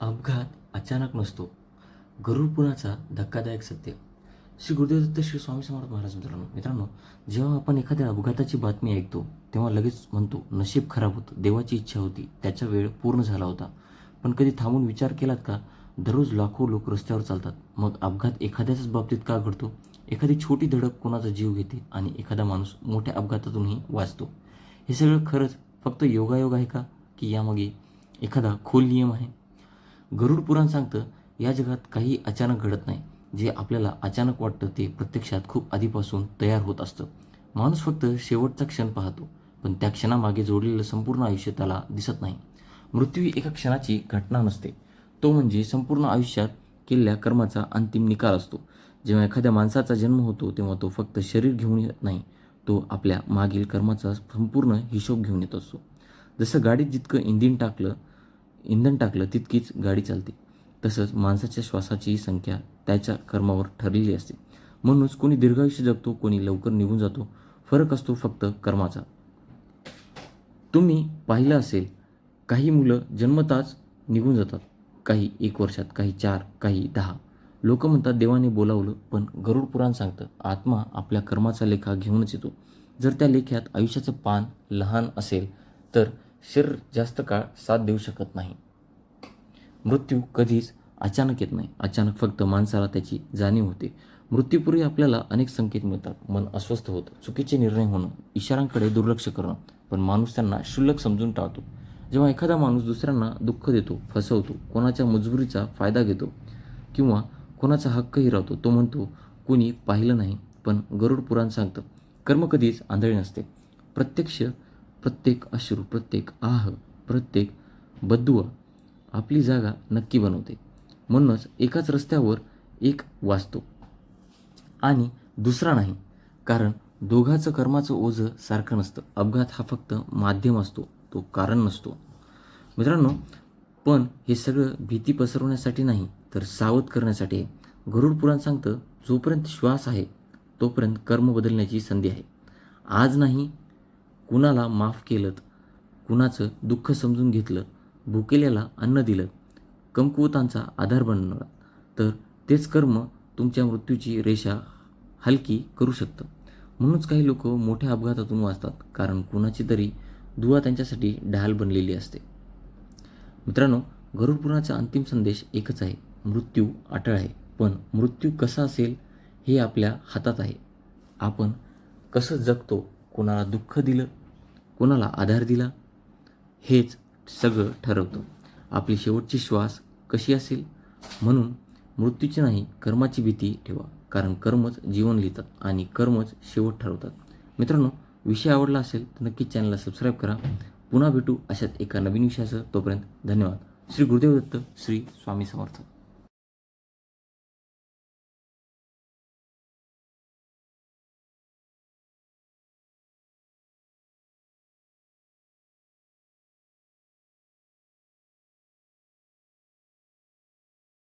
अपघात अचानक नसतो. गरुडपुणाचा धक्कादायक सत्य. श्री गुरुदेवदत्त श्री स्वामी समर्थ महाराज मित्रांनो मित्रांनो जेव्हा आपण एखाद्या अपघाताची बातमी ऐकतो तेव्हा लगेच म्हणतो नशीब खराब होतं देवाची इच्छा होती त्याचा वेळ पूर्ण झाला होता. पण कधी थांबून विचार केलात का? दररोज लाखो लोक रस्त्यावर चालतात. मग अपघात एखाद्याच बाबतीत का घडतो? एखादी छोटी धडक कोणाचा जीव घेते आणि एखादा माणूस मोठ्या अपघातातूनही वाचतो. हे सगळं खरंच फक्त योगायोग आहे का? की यामागे एखादा खोल नियम आहे? गरुड पुराण सांगतं या जगात काही अचानक घडत नाही. जे आपल्याला अचानक वाटतं ते प्रत्यक्षात खूप आधीपासून तयार होत असतं. माणूस फक्त शेवटचा क्षण पाहतो पण त्या क्षणामागे जोडलेलं संपूर्ण आयुष्य त्याला दिसत नाही. मृत्यू ही एका क्षणाची घटना नसते. तो म्हणजे संपूर्ण आयुष्यात केलेल्या कर्माचा अंतिम निकाल असतो. जेव्हा एखाद्या माणसाचा जन्म होतो तेव्हा तो फक्त शरीर घेऊन येत नाही. तो आपल्या मागील कर्माचा संपूर्ण हिशोब घेऊन येत असतो. जसं गाडीत जितकं इंधिन टाकलं इंधन टाकलं तितकीच गाडी चालते. तसंच माणसाच्या श्वासाची संख्या त्याच्या कर्मावर ठरलेली असते. म्हणूनच कोणी दीर्घायुष्य जगतो कोणी लवकर निघून जातो. फरक असतो फक्त कर्माचा. तुम्ही पाहिलं असेल काही मुलं जन्मताच निघून जातात. काही एक वर्षात काही चार काही दहा. लोक म्हणतात देवाने बोलावलं पण गरुड पुराण सांगतं आत्मा आपल्या कर्माचा लेखा घेऊनच येतो. जर त्या लेख्यात आयुष्याचं पान लहान असेल तर शरीर जास्त काळ साथ देऊ शकत नाही. मृत्यू कधीच अचानक येत नाही. अचानक फक्त माणसाला त्याची जाणीव होते. मृत्यूपूर्वी आपल्याला अनेक संकेत मिळतात. मन अस्वस्थ होतं. चुकीचे निर्णय होणं इशारांकडे दुर्लक्ष करणं पण माणूस त्यांना क्षुल्लक समजून टाळतो. जेव्हा एखादा माणूस दुसऱ्यांना दुःख देतो फसवतो कोणाच्या मजबुरीचा फायदा घेतो किंवा कोणाचा हक्क हिरावतो तो म्हणतो कुणी पाहिलं नाही. पण गरुड पुराण सांगतं कर्म कधीच आंधळी नसते. प्रत्यक्ष प्रत्येक अश्रू प्रत्येक आह प्रत्येक बद्दुआ आपली जागा नक्की बनवते. म्हणूनच एकाच रस्त्यावर एक वाचतो. आणि दुसरा नाही कारण दोघाचं कर्माचं ओझं सारखं नसतं. अपघात हा फक्त माध्यम असतो तो कारण नसतो. मित्रांनो पण हे सगळं भीती पसरवण्यासाठी नाही तर सावध करण्यासाठी आहे गरुड पुराण सांगतं जोपर्यंत श्वास आहे तोपर्यंत कर्म बदलण्याची संधी आहे. आज नाही कुणाला माफ केलं कुणाचं दुःख समजून घेतलं? भुकेल्याला अन्न दिलं? कमकुवतांचा आधार बनवला? तर तेच कर्म तुमच्या मृत्यूची रेषा हलकी करू शकतं. म्हणूनच काही लोक मोठ्या अपघातातून वाचतात कारण कुणाची तरी दुवा त्यांच्यासाठी ढाल बनलेली असते. मित्रांनो गरुडपुराचा अंतिम संदेश एकच आहे मृत्यू अटळ आहे. पण मृत्यू कसा असेल हे आपल्या हातात आहे. आपण कसं जगतो कोणाला दुःख दिलं कोणाला आधार दिला हेच सगळं ठरवतं. आपली शेवटची श्वास कशी असेल? म्हणून मृत्यूची नाही कर्माची भीती ठेवा. कारण कर्मच जीवन लिहितात आणि कर्मच शेवट ठरवतात. मित्रांनो विषय आवडला असेल तर नक्कीच चॅनलला सबस्क्राईब करा. पुन्हा भेटू अशाच एका नवीन विषयासह. तोपर्यंत धन्यवाद. श्री गुरुदेव दत्त श्री स्वामी समर्थ.